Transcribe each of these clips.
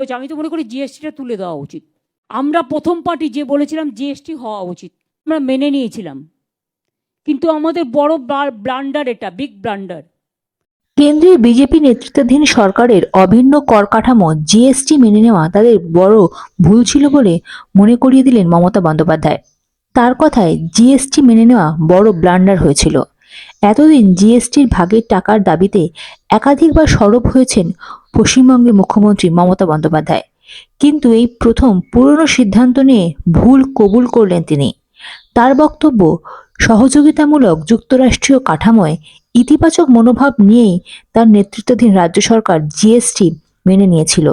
হচ্ছে, আমি তো মনে করি জিএসটিটা তুলে দেওয়া উচিত। আমরা প্রথম পার্টি যে বলেছিলাম জিএসটি হওয়া উচিত আমরা মেনে নিয়েছিলাম। কিন্তু আমাদের বড় ব্লান্ডার এটা বিগ ব্লান্ডার। কেন্দ্রীয় বিজেপি নেতৃত্বাধীন সরকারের অভিন্ন কর কাঠামো জিএসটি মেনে নেওয়া তাদের বড় ভুল ছিল বলে মনে করিয়ে দিলেন মমতা বন্দ্যোপাধ্যায়। তার কথায় জিএসটি মেনে নেওয়া বড় ব্লান্ডার হয়েছিল। এতদিন জিএসটির ভাগের টাকার দাবিতে একাধিকবার সরব হয়েছেন পশ্চিমবঙ্গের মুখ্যমন্ত্রী মমতা বন্দ্যোপাধ্যায়। কিন্তু এই প্রথম পুরনো সিদ্ধান্ত নিয়ে ভুল কবুল করলেন তিনি। তার বক্তব্য সহযোগিতামূলক যুক্তরাষ্ট্রীয় কাঠামোয় ইতিবাচক মনোভাব নিয়েই তার নেতৃত্বাধীন রাজ্য সরকার জিএসটি মেনে নিয়েছিল।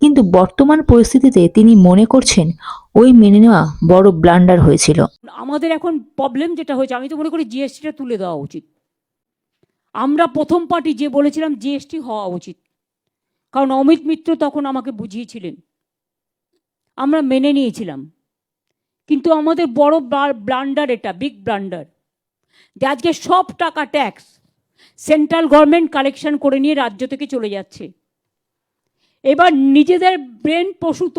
কিন্তু বর্তমান পরিস্থিতিতে তিনি মনে করছেন ওই মেনে নেওয়া বড় ব্লান্ডার হয়েছিল। আমাদের এখন প্রবলেম যেটা হয়েছে, আমি তো মনে করি জিএসটিটা তুলে দেওয়া উচিত। আমরা প্রথম পার্টি যে বলেছিলাম জিএসটি হওয়া উচিত। কারণ অমিত মিত্র তখন আমাকে বুঝিয়েছিলেন। আমরা মেনে নিয়েছিলাম। কিন্তু আমাদের বড় ব্লান্ডার এটা, বিগ ব্লান্ডার। যে আজকে সব টাকা ট্যাক্স, সেন্ট্রাল গভর্নমেন্ট কালেকশন করে নিয়ে রাজ্য থেকে চলে যাচ্ছে। এবার নিজেদের ব্রেন প্রসূত,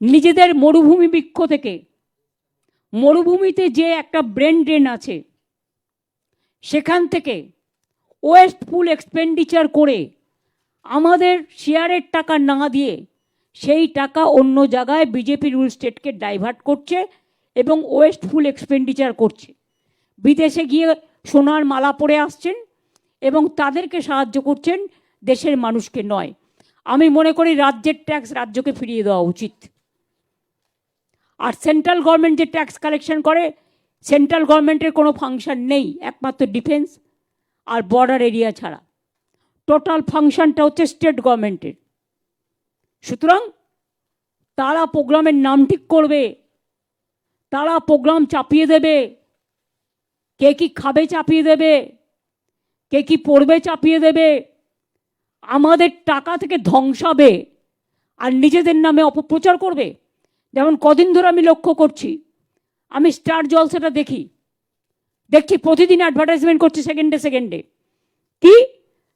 নিজেদের মরুভূমি বৃক্ষ থেকে, মরুভূমিতে যে একটা ব্রেন ড্রেন আছে, সেখান থেকে ওয়েস্টফুল এক্সপেন্ডিচার করে আমাদের শেয়ারের টাকা না দিয়ে সেই টাকা অন্য জায়গায় বিজেপি রুল স্টেটকে ডাইভার্ট করছে এবং ওয়েস্টফুল এক্সপেন্ডিচার করছে। বিদেশে গিয়ে সোনার মালা পরে আসছেন এবং তাদেরকে সাহায্য করছেন দেশের মানুষকে নয়। আমি মনে করি রাজ্যের ট্যাক্স রাজ্যকে ফিরিয়ে দেওয়া উচিত। আর সেন্ট্রাল গভর্নমেন্ট যে ট্যাক্স কালেকশন করে সেন্ট্রাল গভর্নমেন্টের কোনো ফাংশন নেই, একমাত্র ডিফেন্স আর বর্ডার এরিয়া ছাড়া। টোটাল ফাংশনটা হচ্ছে স্টেট গভর্নমেন্টের সুতরাং তারা প্রোগ্রামের নাম ঠিক করবে, তারা প্রোগ্রাম চাপিয়ে দেবে, কে কি খাবে চাপিয়ে দেবে, কে কি পড়বে চাপিয়ে দেবে, আমাদের টাকা থেকে ধ্বংসাবে আর নিজেদের নামে অপপ্রচার করবে। যেমন কদিন ধরে আমি লক্ষ্য করছি, আমি স্টার জলসাটা দেখি, দেখছি প্রতিদিন অ্যাডভার্টাইজমেন্ট করছি সেকেন্ডে সেকেন্ডে কি?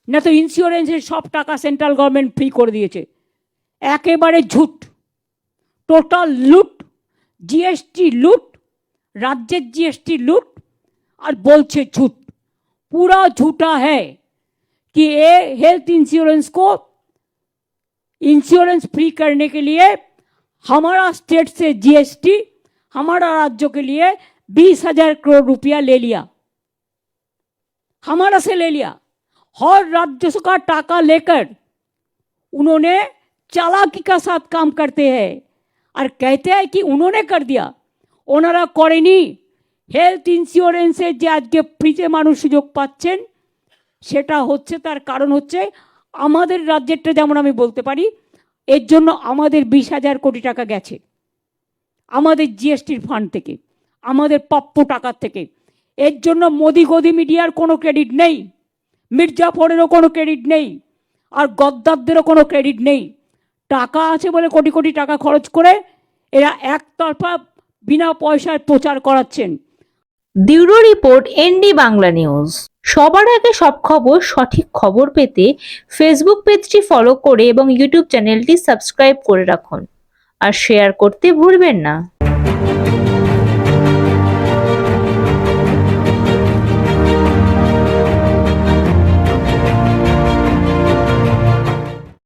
না তো ইন্স্যুরেন্সের সব টাকা সেন্ট্রাল গভর্নমেন্ট ফ্রি করে দিয়েছে একেবারে ঝুট টোটাল লুট জিএসটি লুট রাজ্যের জিএসটি লুট আর बोलছে झूठ पूरा झूठा है कि ये हेल्थ इंश्योरेंस को इंश्योरेंस फ्री करने के लिए हमारा स्टेट से जीएसटी हमारा राज्यों के लिए बीस हजार करोड़ रुपया ले लिया हमारा से ले लिया हर राज्य का टाका लेकर उन्होंने चालाकी का साथ काम करते हैं और कहते हैं कि उन्होंने कर दिया ওনারা করেনি হেলথ ইন্স্যুরেন্সের যে আজকে ফ্রিতে মানুষ সুযোগ পাচ্ছেন সেটা হচ্ছে তার কারণ হচ্ছে আমাদের রাজ্যেরটা যেমন আমি বলতে পারি এর জন্য আমাদের বিশ হাজার কোটি টাকা গেছে আমাদের জিএসটির ফান্ড থেকে আমাদের প্রাপ্য টাকার থেকে এর জন্য মোদি গদি মিডিয়ার কোনো ক্রেডিট নেই মির্জাফরেরও কোনো ক্রেডিট নেই আর গদ্দারদেরও কোনো ক্রেডিট নেই। টাকা আছে বলে কোটি কোটি টাকা খরচ করে এরা একতরফা বিনা পয়সায় প্রচার করাচ্ছেন। Bureau report ND Bangla news. সবার আগে সব খবর, সঠিক খবর পেতে ফেসবুক পেজটি ফলো করে এবং ইউটিউব চ্যানেলটি সাবস্ক্রাইব করে রাখুন। আর শেয়ার করতে ভুলবেন না।